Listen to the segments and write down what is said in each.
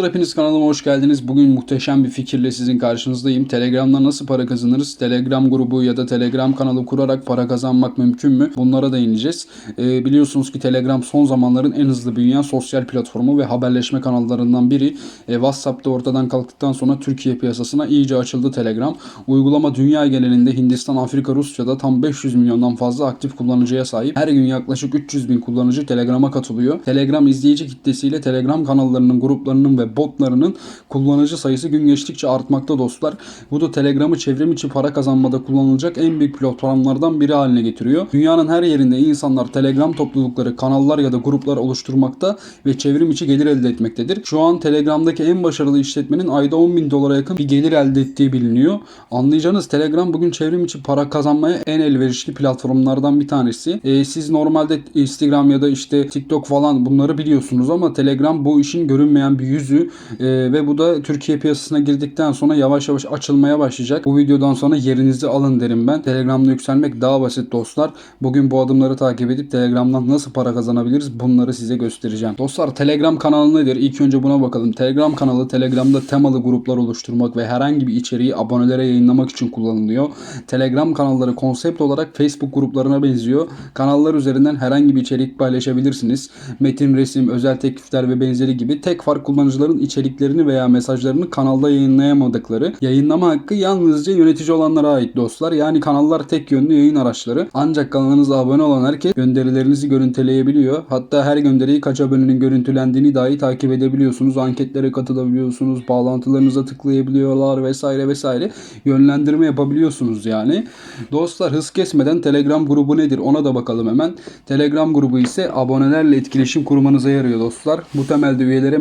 Hepiniz kanalıma hoş geldiniz. Bugün muhteşem bir fikirle sizin karşınızdayım. Telegram'dan nasıl para kazanırız? Telegram grubu ya da Telegram kanalı kurarak para kazanmak mümkün mü? Bunlara değineceğiz. Ee, biliyorsunuz ki Telegram son zamanların en hızlı büyüyen sosyal platformu ve haberleşme kanallarından biri. Ee, WhatsApp'ta ortadan kalktıktan sonra Türkiye piyasasına iyice açıldı Telegram. Uygulama dünya genelinde Hindistan, Afrika, Rusya'da tam 500 milyondan fazla aktif kullanıcıya sahip. Her gün yaklaşık 300 bin kullanıcı Telegram'a katılıyor. Telegram izleyici kitlesiyle Telegram kanallarının, gruplarının ve botlarının kullanıcı sayısı gün geçtikçe artmakta dostlar. Bu da Telegram'ı çevrim içi para kazanmada kullanılacak en büyük platformlardan biri haline getiriyor. Dünyanın her yerinde insanlar Telegram toplulukları, kanallar ya da gruplar oluşturmakta ve çevrim içi gelir elde etmektedir. Şu an Telegram'daki en başarılı işletmenin ayda 10 bin dolara yakın bir gelir elde ettiği biliniyor. Anlayacağınız Telegram bugün çevrim içi para kazanmaya en elverişli platformlardan bir tanesi. Ee, siz normalde Instagram ya da işte TikTok falan bunları biliyorsunuz ama Telegram bu işin görünmeyen bir yüzü Ee, ve bu da Türkiye piyasasına girdikten sonra yavaş yavaş açılmaya başlayacak. Bu videodan sonra yerinizi alın derim ben. Telegram'da yükselmek daha basit dostlar. Bugün bu adımları takip edip Telegram'dan nasıl para kazanabiliriz bunları size göstereceğim. Dostlar Telegram kanalı nedir? İlk önce buna bakalım. Telegram kanalı Telegram'da temalı gruplar oluşturmak ve herhangi bir içeriği abonelere yayınlamak için kullanılıyor. Telegram kanalları konsept olarak Facebook gruplarına benziyor. Kanallar üzerinden herhangi bir içerik paylaşabilirsiniz. Metin, resim, özel teklifler ve benzeri gibi tek fark kullanıcıların içeriklerini veya mesajlarını kanalda yayınlayamadıkları. Yayınlama hakkı yalnızca yönetici olanlara ait dostlar. Yani kanallar tek yönlü yayın araçları. Ancak kanalınıza abone olan herkes gönderilerinizi görüntüleyebiliyor. Hatta her gönderiyi kaç abonenin görüntülendiğini dahi takip edebiliyorsunuz. Anketlere katılabiliyorsunuz. Bağlantılarınıza tıklayabiliyorlar vesaire vesaire. Yönlendirme yapabiliyorsunuz yani. Dostlar hız kesmeden Telegram grubu nedir ona da bakalım hemen. Telegram grubu ise abonelerle etkileşim kurmanıza yarıyor dostlar. Bu temelde üyelere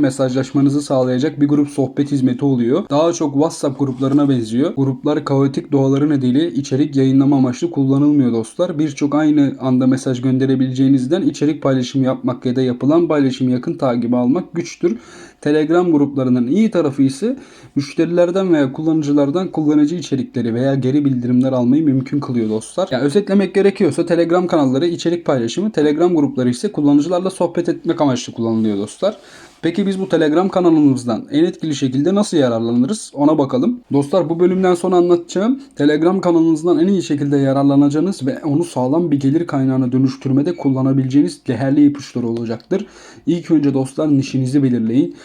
mesajlaşmanızı sağlayacak bir grup sohbet hizmeti oluyor. Daha çok WhatsApp gruplarına benziyor. Gruplar kaotik doğaları nedeniyle içerik yayınlama amaçlı kullanılmıyor dostlar. Birçok aynı anda mesaj gönderebileceğinizden içerik paylaşımı yapmak ya da yapılan paylaşımı yakın takibi almak güçtür. Telegram gruplarının iyi tarafı ise müşterilerden veya kullanıcılardan kullanıcı içerikleri veya geri bildirimler almayı mümkün kılıyor dostlar. Yani özetlemek gerekiyorsa Telegram kanalları içerik paylaşımı, Telegram grupları ise kullanıcılarla sohbet etmek amaçlı kullanılıyor dostlar. Peki biz bu Telegram kanalımızdan en etkili şekilde nasıl yararlanırız? Ona bakalım. Dostlar bu bölümden sonra anlatacağım Telegram kanalınızdan en iyi şekilde yararlanacağınız ve onu sağlam bir gelir kaynağına dönüştürmede kullanabileceğiniz değerli ipuçları olacaktır. İlk önce dostlar nişinizi belirleyin.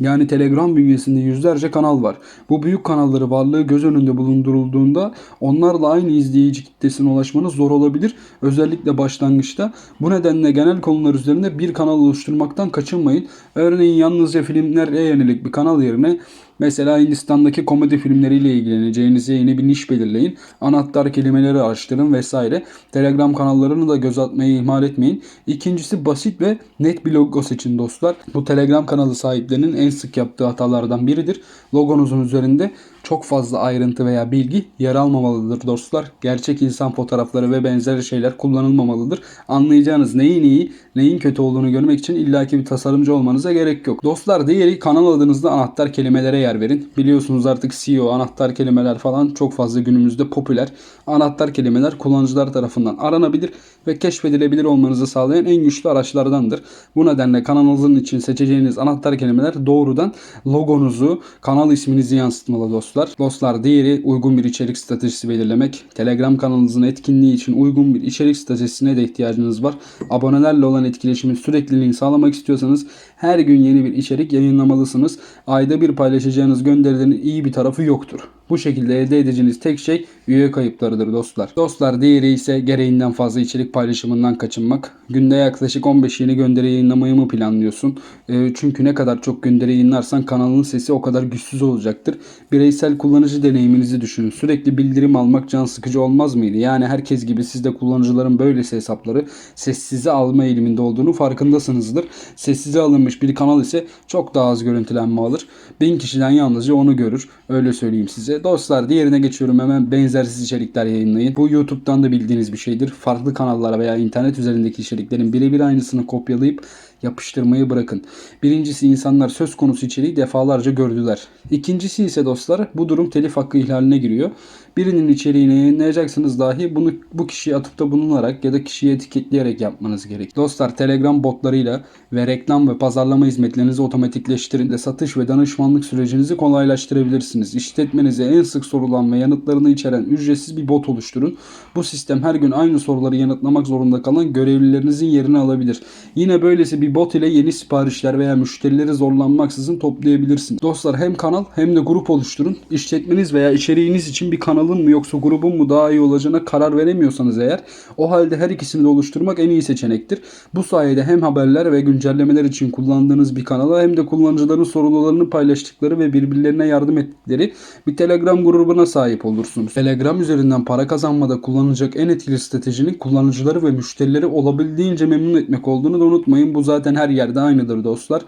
Yani Telegram bünyesinde yüzlerce kanal var. Bu büyük kanalları varlığı göz önünde bulundurulduğunda onlarla aynı izleyici kitlesine ulaşmanız zor olabilir. Özellikle başlangıçta. Bu nedenle genel konular üzerinde bir kanal oluşturmaktan kaçınmayın. Örneğin yalnızca filmlere yönelik bir kanal yerine Mesela Hindistan'daki komedi filmleriyle ilgileneceğinize yeni bir niş belirleyin. Anahtar kelimeleri araştırın vesaire. Telegram kanallarını da göz atmayı ihmal etmeyin. İkincisi basit ve net bir logo seçin dostlar. Bu Telegram kanalı sahiplerinin en sık yaptığı hatalardan biridir. Logonuzun üzerinde çok fazla ayrıntı veya bilgi yer almamalıdır dostlar. Gerçek insan fotoğrafları ve benzeri şeyler kullanılmamalıdır. Anlayacağınız neyin iyi, neyin kötü olduğunu görmek için illaki bir tasarımcı olmanıza gerek yok. Dostlar diğeri kanal adınızda anahtar kelimelere yer verin. Biliyorsunuz artık SEO, anahtar kelimeler falan çok fazla günümüzde popüler. Anahtar kelimeler kullanıcılar tarafından aranabilir ve keşfedilebilir olmanızı sağlayan en güçlü araçlardandır. Bu nedenle kanalınızın için seçeceğiniz anahtar kelimeler doğrudan logonuzu, kanal isminizi yansıtmalı dostlar. Dostlar diğeri uygun bir içerik stratejisi belirlemek. Telegram kanalınızın etkinliği için uygun bir içerik stratejisine de ihtiyacınız var. Abonelerle olan etkileşimin sürekliliğini sağlamak istiyorsanız her gün yeni bir içerik yayınlamalısınız. Ayda bir paylaşacağınız gönderilerin iyi bir tarafı yoktur. Bu şekilde elde edeceğiniz tek şey üye kayıplarıdır dostlar. Dostlar diğeri ise gereğinden fazla içerik paylaşımından kaçınmak. Günde yaklaşık 15 yeni gönderi yayınlamayı mı planlıyorsun? E, çünkü ne kadar çok gönderi yayınlarsan kanalın sesi o kadar güçsüz olacaktır. Bireysel kullanıcı deneyiminizi düşünün. Sürekli bildirim almak can sıkıcı olmaz mıydı? Yani herkes gibi siz de kullanıcıların böylesi hesapları sessize alma eğiliminde olduğunu farkındasınızdır. Sessize alınmış bir kanal ise çok daha az görüntülenme alır. Bin kişiden yalnızca onu görür. Öyle söyleyeyim size. Dostlar diğerine geçiyorum hemen benzersiz içerikler yayınlayın. Bu YouTube'dan da bildiğiniz bir şeydir. Farklı kanallara veya internet üzerindeki içeriklerin birebir aynısını kopyalayıp yapıştırmayı bırakın. Birincisi insanlar söz konusu içeriği defalarca gördüler. İkincisi ise dostlar bu durum telif hakkı ihlaline giriyor. Birinin içeriğini yayınlayacaksınız dahi bunu bu kişiye atıfta bulunarak ya da kişiyi etiketleyerek yapmanız gerek. Dostlar Telegram botlarıyla ve reklam ve pazarlama hizmetlerinizi otomatikleştirin de satış ve danışmanlık sürecinizi kolaylaştırabilirsiniz. İşletmenize en sık sorulan ve yanıtlarını içeren ücretsiz bir bot oluşturun. Bu sistem her gün aynı soruları yanıtlamak zorunda kalan görevlilerinizin yerini alabilir. Yine böylesi bir bot ile yeni siparişler veya müşterileri zorlanmaksızın toplayabilirsiniz. Dostlar hem kanal hem de grup oluşturun. İşletmeniz veya içeriğiniz için bir kanalın mı yoksa grubun mu daha iyi olacağına karar veremiyorsanız eğer o halde her ikisini de oluşturmak en iyi seçenektir. Bu sayede hem haberler ve güncellemeler için kullandığınız bir kanala hem de kullanıcıların sorularını paylaştıkları ve birbirlerine yardım ettikleri bir Telegram grubuna sahip olursunuz. Telegram üzerinden para kazanmada kullanılacak en etkili stratejinin kullanıcıları ve müşterileri olabildiğince memnun etmek olduğunu da unutmayın. Bu zaten her yerde aynıdır dostlar.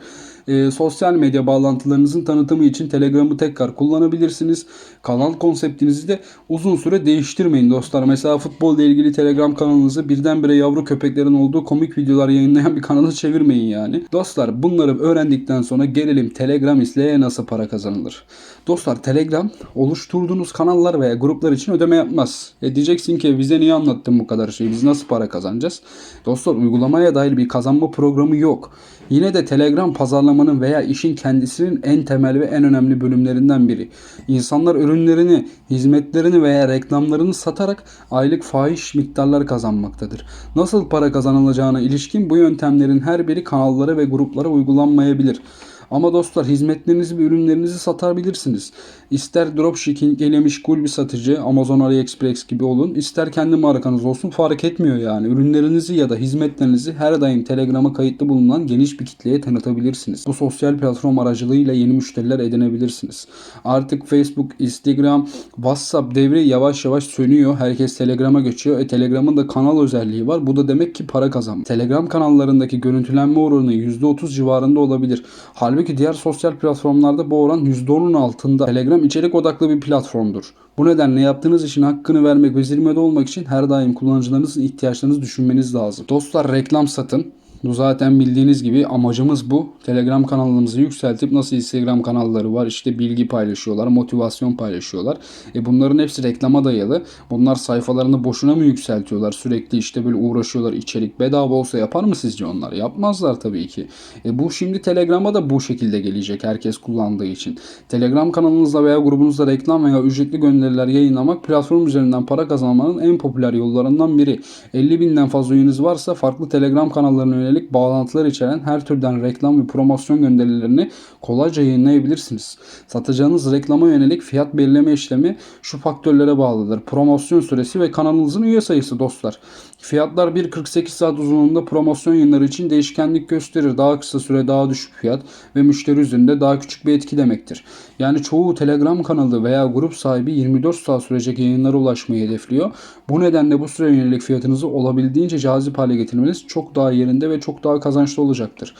Ee, sosyal medya bağlantılarınızın tanıtımı için Telegram'ı tekrar kullanabilirsiniz. Kanal konseptinizi de uzun süre değiştirmeyin dostlar. Mesela futbolla ilgili Telegram kanalınızı birdenbire yavru köpeklerin olduğu komik videolar yayınlayan bir kanala çevirmeyin yani. Dostlar bunları öğrendikten sonra gelelim Telegram ile nasıl para kazanılır. Dostlar Telegram oluşturduğunuz kanallar veya gruplar için ödeme yapmaz. E diyeceksin ki bize niye anlattın bu kadar şeyi biz nasıl para kazanacağız? Dostlar uygulamaya dair bir kazanma programı yok. Yine de Telegram pazarlamanın veya işin kendisinin en temel ve en önemli bölümlerinden biri. İnsanlar ürünlerini, hizmetlerini veya reklamlarını satarak aylık fahiş miktarlar kazanmaktadır. Nasıl para kazanılacağına ilişkin bu yöntemlerin her biri kanallara ve gruplara uygulanmayabilir. Ama dostlar hizmetlerinizi ve ürünlerinizi satabilirsiniz. İster dropshipping ile meşgul bir satıcı Amazon AliExpress gibi olun. ister kendi markanız olsun fark etmiyor yani. Ürünlerinizi ya da hizmetlerinizi her daim Telegram'a kayıtlı bulunan geniş bir kitleye tanıtabilirsiniz. Bu sosyal platform aracılığıyla yeni müşteriler edinebilirsiniz. Artık Facebook, Instagram, WhatsApp devri yavaş yavaş sönüyor. Herkes Telegram'a geçiyor. E Telegram'ın da kanal özelliği var. Bu da demek ki para kazanma. Telegram kanallarındaki görüntülenme oranı %30 civarında olabilir. Halbuki diğer sosyal platformlarda bu oran %10'un altında. Telegram içerik odaklı bir platformdur. Bu nedenle yaptığınız işin hakkını vermek ve zirvede olmak için her daim kullanıcılarınızın ihtiyaçlarınızı düşünmeniz lazım. Dostlar reklam satın. Bu zaten bildiğiniz gibi amacımız bu. Telegram kanalımızı yükseltip nasıl Instagram kanalları var işte bilgi paylaşıyorlar, motivasyon paylaşıyorlar. E bunların hepsi reklama dayalı. Bunlar sayfalarını boşuna mı yükseltiyorlar? Sürekli işte böyle uğraşıyorlar. içerik bedava olsa yapar mı sizce onlar? Yapmazlar tabii ki. E bu şimdi Telegram'a da bu şekilde gelecek herkes kullandığı için. Telegram kanalınızda veya grubunuzda reklam veya ücretli gönderiler yayınlamak platform üzerinden para kazanmanın en popüler yollarından biri. 50 binden fazla üyeniz varsa farklı Telegram kanallarına yönelik bağlantılar içeren her türden reklam ve promosyon gönderilerini kolayca yayınlayabilirsiniz. Satacağınız reklama yönelik fiyat belirleme işlemi şu faktörlere bağlıdır. Promosyon süresi ve kanalınızın üye sayısı dostlar. Fiyatlar 1.48 saat uzunluğunda promosyon yayınları için değişkenlik gösterir. Daha kısa süre daha düşük fiyat ve müşteri üzerinde daha küçük bir etki demektir. Yani çoğu Telegram kanalı veya grup sahibi 24 saat sürecek yayınlara ulaşmayı hedefliyor. Bu nedenle bu süre yönelik fiyatınızı olabildiğince cazip hale getirmeniz çok daha yerinde ve çok daha kazançlı olacaktır.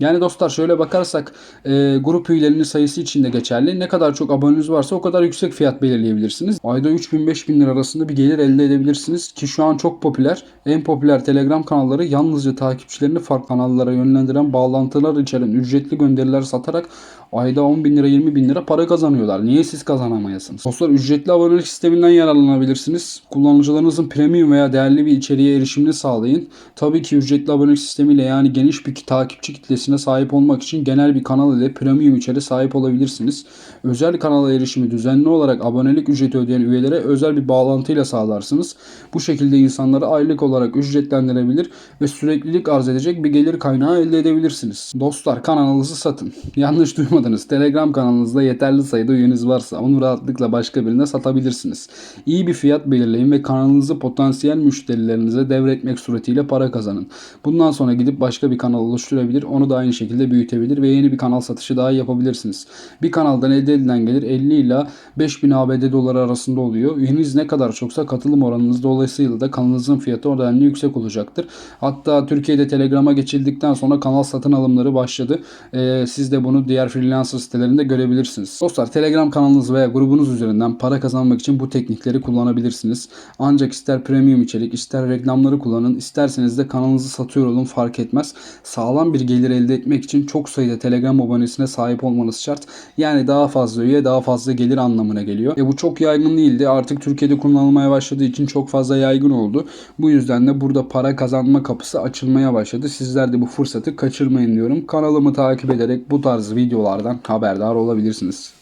Yani dostlar şöyle bakarsak e, grup üyelerinin sayısı için de geçerli. Ne kadar çok aboneniz varsa o kadar yüksek fiyat belirleyebilirsiniz. Ayda 3000-5000 lira arasında bir gelir elde edebilirsiniz ki şu an çok popüler. En popüler Telegram kanalları yalnızca takipçilerini farklı kanallara yönlendiren bağlantılar içeren ücretli gönderiler satarak ayda 10 bin lira 20 bin lira para kazanıyorlar. Niye siz kazanamayasınız? Dostlar ücretli abonelik sisteminden yararlanabilirsiniz. Kullanıcılarınızın premium veya değerli bir içeriğe erişimini sağlayın. Tabii ki ücretli abonelik sistemiyle yani geniş bir takipçi kitlesine sahip olmak için genel bir kanal ile premium içeri sahip olabilirsiniz. Özel kanala erişimi düzenli olarak abonelik ücreti ödeyen üyelere özel bir bağlantıyla sağlarsınız. Bu şekilde insanları aylık olarak ücretlendirebilir ve süreklilik arz edecek bir gelir kaynağı elde edebilirsiniz. Dostlar kanalınızı satın. Yanlış duymadınız. Telegram kanalınızda yeterli sayıda üyeniz varsa onu rahatlıkla başka birine satabilirsiniz. İyi bir fiyat belirleyin ve kanalınızı potansiyel müşterilerinize devretmek suretiyle para kazanın. Bundan sonra gidip başka bir kanal oluşturabilir. Onu da aynı şekilde büyütebilir ve yeni bir kanal satışı daha yapabilirsiniz. Bir kanaldan elde edilen gelir 50 ile 5000 ABD doları arasında oluyor. Üyeniz ne kadar çoksa katılım oranınız dolayısıyla da kanalınızın fiyatı o denli yüksek olacaktır. Hatta Türkiye'de Telegram'a geçildikten sonra kanal satın alımları başladı. Ee, siz de bunu diğer freelance freelancer sitelerinde görebilirsiniz. Dostlar Telegram kanalınız veya grubunuz üzerinden para kazanmak için bu teknikleri kullanabilirsiniz. Ancak ister premium içerik ister reklamları kullanın isterseniz de kanalınızı satıyor olun fark etmez. Sağlam bir gelir elde etmek için çok sayıda Telegram abonesine sahip olmanız şart. Yani daha fazla üye daha fazla gelir anlamına geliyor. E bu çok yaygın değildi. Artık Türkiye'de kullanılmaya başladığı için çok fazla yaygın oldu. Bu yüzden de burada para kazanma kapısı açılmaya başladı. Sizler de bu fırsatı kaçırmayın diyorum. Kanalımı takip ederek bu tarz videolardan haberdar olabilirsiniz.